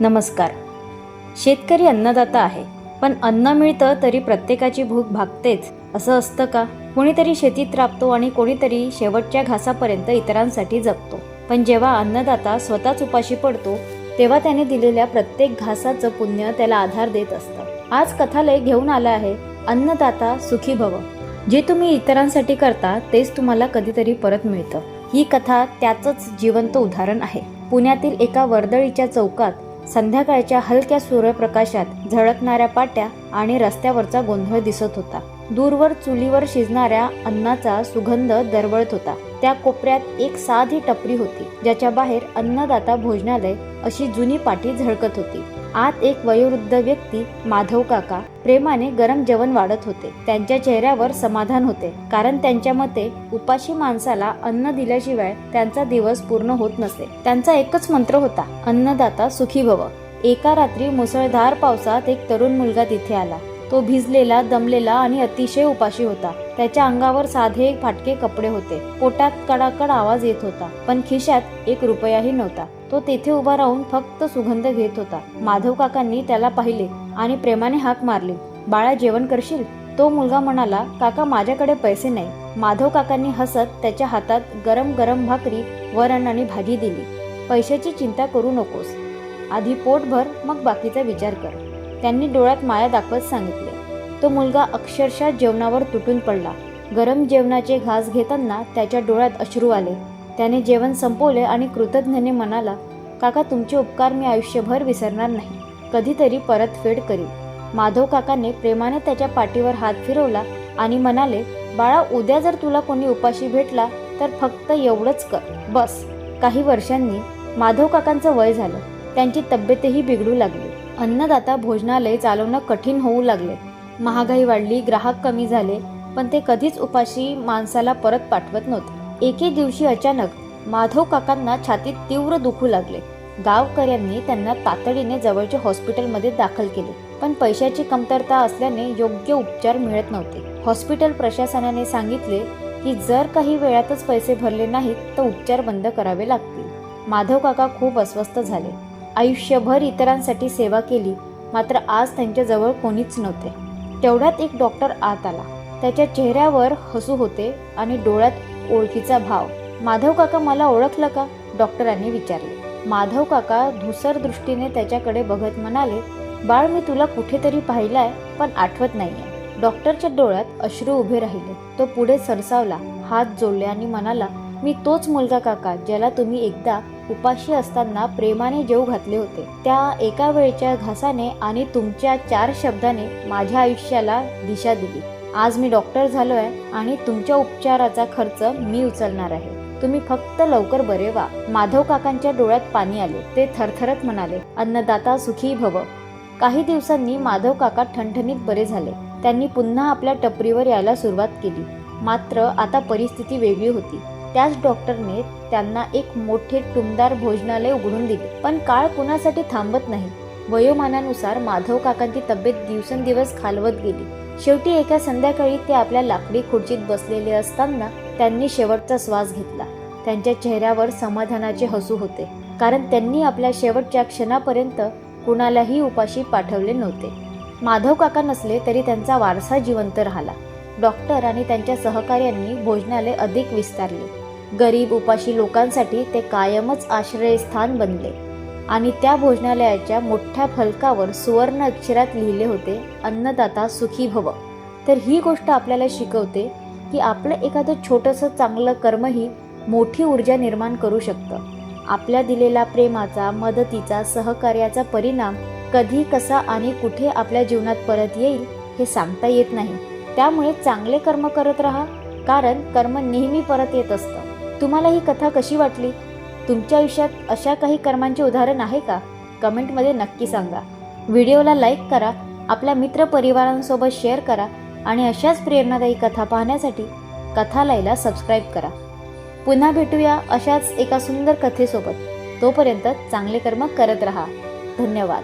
नमस्कार. शेतकरी अन्नदाता आहे पण अन्न मिळतं तरी प्रत्येकाची भूक भागतेच असं असतं का? कोणीतरी शेतीत राबतो आणि कोणीतरी शेवटच्या घासापर्यंत इतरांसाठी जगतो. पण जेव्हा अन्नदाता स्वतःच उपाशी पडतो तेव्हा त्याने दिलेल्या प्रत्येक घासाचं पुण्य त्याला आधार देत असतं. आज कथालय घेऊन आला आहे अन्नदाता सुखी भव. जे तुम्ही इतरांसाठी करता तेच तुम्हाला कधीतरी परत मिळतं. ही कथा त्याचंच जिवंत उदाहरण आहे. पुण्यातील एका वर्दळीच्या चौकात संध्याकाळच्या हलक्या सूर्यप्रकाशात झळकणाऱ्या पाट्या आणि रस्त्यावरचा गोंधळ दिसत होता. दूरवर चुलीवर शिजणाऱ्या अन्नाचा सुगंध दरवळत होता. त्या कोपऱ्यात एक साधी टपरी होती ज्याच्या बाहेर अन्नदाता भोजनालय अशी जुनी पाठी झळकत होती. आत एक वयोवृद्ध व्यक्ती माधव काका प्रेमाने गरम जेवण वाढत होते. त्यांच्या चेहऱ्यावर समाधान होते कारण त्यांच्या मते उपाशी माणसाला अन्न दिल्याशिवाय त्यांचा दिवस पूर्ण होत नसे. त्यांचा एकच मंत्र होता अन्नदाता सुखी भव. एका रात्री मुसळधार पावसात एक तरुण मुलगा तिथे आला. तो भिजलेला दमलेला आणि अतिशय उपाशी होता. त्याच्या अंगावर साधे फाटके कपडे होते. पोटात कडाकड आवाज येत होता पण खिशात एक रुपयाही नव्हता. तो तेथे उभा राहून फक्त सुगंध घेत होता. माधव काकांनी त्याला पाहिले आणि प्रेमाने हाक मारली. बाळा जेवण करशील? तो मुलगा म्हणाला काका माझ्याकडे पैसे नाही. माधव काकांनी हसत त्याच्या हातात गरम गरम भाकरी वरण आणि भाजी दिली. पैशाची चिंता करू नकोस. आधी पोटभर मग बाकीचा विचार कर. त्यांनी डोळ्यात माया दाखवत सांगितले. तो मुलगा अक्षरशः जेवणावर तुटून पडला. गरम जेवणाचे घास घेताना त्याच्या डोळ्यात अश्रू आले. त्याने जेवण संपवले आणि कृतज्ञने म्हणाला काका तुमचे उपकार मी आयुष्यभर विसरणार नाही. कधीतरी परतफेड करीन. माधव काकाने प्रेमाने त्याच्या पाठीवर हात फिरवला आणि म्हणाले बाळा उद्या जर तुला कोणी उपाशी भेटला तर फक्त एवढंच कर. बस. काही वर्षांनी माधव काकांचं वय झालं. त्यांची तब्येतही बिघडू लागली. अन्नदाता भोजनालय चालवणं कठीण होऊ लागले. महागाई वाढली ग्राहक कमी झाले पण ते कधीच उपाशी माणसाला परत पाठवत नव्हते. एके दिवशी अचानक माधव काकांना छातीत तीव्र दुखू लागले. गावकऱ्यांनी त्यांना तातडीने जवळच्या हॉस्पिटलमध्ये दाखल केले पण पैशाची कमतरता असल्याने योग्य उपचार मिळत नव्हते. हॉस्पिटल प्रशासनाने सांगितले की जर काही वेळातच पैसे भरले नाहीत तर उपचार बंद करावे लागतील. माधव काका खूप अस्वस्थ झाले. आयुष्यभर इतरांसाठी सेवा केली मात्र आज त्यांच्याजवळ कोणीच नव्हते. तेवढ्यात एक डॉक्टर आत आला. त्याच्या चेहऱ्यावर हसू होते आणि डोळ्यात ओळखीचा भाव. माधव काका मला ओळखलं का? डॉक्टरांनी विचारले. माधव काका धुसर दृष्टीने त्याच्याकडे बघत म्हणाले बाळ मी तुला कुठेतरी पाहिलाय पण आठवत नाहीये. डॉक्टरच्या डोळ्यात अश्रू उभे राहिले. तो पुढे सरसावला हात जोडले आणि म्हणाला मी तोच मुलगा काका ज्याला तुम्ही एकदा उपाशी असताना प्रेमाने जेव घातले होते. त्या एका वेळच्या घासाने आणि तुमच्या चार शब्दाने माझ्या आयुष्याला दिशा दिली. आज मी डॉक्टर झालोय आणि तुमच्या उपचाराचा खर्च मी उचलणार आहे. तुम्ही फक्त लवकर बरे व्हा. माधव काकांच्या डोळ्यात पाणी आले. ते थरथरत म्हणाले अन्नदाता सुखी भव. काही दिवसांनी माधव काका ठणठणीत बरे झाले. त्यांनी पुन्हा आपल्या टपरीवर यायला सुरुवात केली. मात्र आता परिस्थिती वेगळी होती. त्याच डॉक्टरने त्यांना एक मोठे टुमदार भोजनालय उघडून दिले. पण काळ कुणासाठी थांबत नाही. वयोमानानुसार माधव काकांची तब्येत दिवसेंदिवस खालवत गेली. शेवटी एका संध्याकाळी ते आपल्या लाकडी खुर्चीत बसलेले असताना त्यांनी शेवटचा श्वास घेतला. त्यांच्या चेहऱ्यावर समाधानाचे हसू होते. कारण त्यांनी आपल्या शेवटच्या क्षणापर्यंत कुणालाही उपाशी पाठवले नव्हते. माधव काका नसले तरी त्यांचा वारसा जिवंत राहिला. डॉक्टर आणि त्यांच्या सहकार्यांनी भोजनालय अधिक विस्तारले. गरीब उपाशी लोकांसाठी ते कायमच आश्रयस्थान बनले. आणि त्या भोजनालयाच्या मोठ्या फलकावर सुवर्ण अक्षरात लिहिले होते अन्नदाता सुखी भव. तर ही गोष्ट आपल्याला शिकवते की आपलं एखादं छोटंसं चांगलं कर्मही मोठी ऊर्जा निर्माण करू शकतं. आपल्या दिलेला प्रेमाचा मदतीचा सहकार्याचा परिणाम कधी कसा आणि कुठे आपल्या जीवनात परत येईल हे सांगता येत नाही. त्यामुळे चांगले कर्म करत राहा कारण कर्म नेहमी परत येत असतं. तुम्हाला ही कथा कशी वाटली? तुमच्या आयुष्यात अशा काही कर्मांचे उदाहरण आहे का? कमेंटमध्ये नक्की सांगा. व्हिडिओला लाईक करा आपल्या मित्रपरिवारांसोबत शेअर करा आणि अशाच प्रेरणादायी कथा पाहण्यासाठी कथालयला सबस्क्राईब करा. पुन्हा भेटूया अशाच एका सुंदर कथेसोबत. तोपर्यंत चांगले कर्म करत राहा. धन्यवाद.